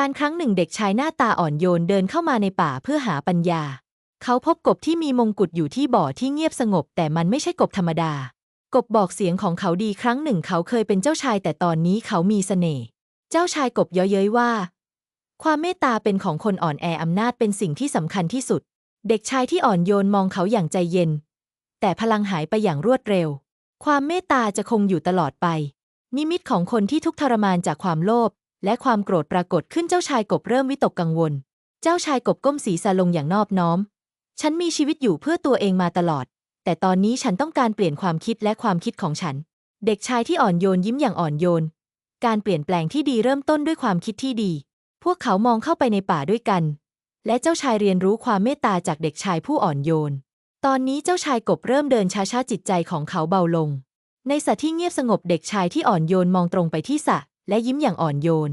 การครั้งหนึ่งเด็กชายหน้าตาอ่อนโยนเดินเข้ามาในป่าเพื่อหาปัญญา เขาพบกบที่มีมงกุฎอยู่ที่บ่อที่เงียบสงบ แต่มันไม่ใช่กบธรรมดา กบบอกเสียงของเขาดีครั้งหนึ่งเขาเคยเป็นเจ้าชายแต่ตอนนี้เขามีเสน่ห์เจ้าชายกบเย้ยเย้ยว่า ความเมตตาเป็นของคนอ่อนแออำนาจเป็นสิ่งที่สำคัญที่สุด เด็กชายที่อ่อนโยนมองเขาอย่างใจเย็น แต่พลังหายไปอย่างรวดเร็ว ความเมตตาจะคงอยู่ตลอดไป นิมิตของคนที่ทุกข์ทรมานจากความโลภ และความโกรธปรากฏขึ้นเจ้าชายกบเริ่มวิตกกังวล เจ้าชายกบก้มศีรษะลงอย่างนอบน้อม ฉันมีชีวิตอยู่เพื่อตัวเองมาตลอด แต่ตอนนี้ฉันต้องการเปลี่ยนความคิดและความคิดของฉัน เด็กชายที่อ่อนโยนยิ้มอย่างอ่อนโยน การเปลี่ยนแปลงที่ดีเริ่มต้นด้วยความคิดที่ดี พวกเขามองเข้าไปในป่าด้วยกัน และเจ้าชายเรียนรู้ความเมตตาจากเด็กชายผู้อ่อนโยน ตอนนี้เจ้าชายกบเริ่มเดินช้าๆจิตใจของเขาเบาลง ในสระที่เงียบสงบเด็กชายที่อ่อนโยนมองตรงไปที่สระ และยิ้มอย่างอ่อนโยน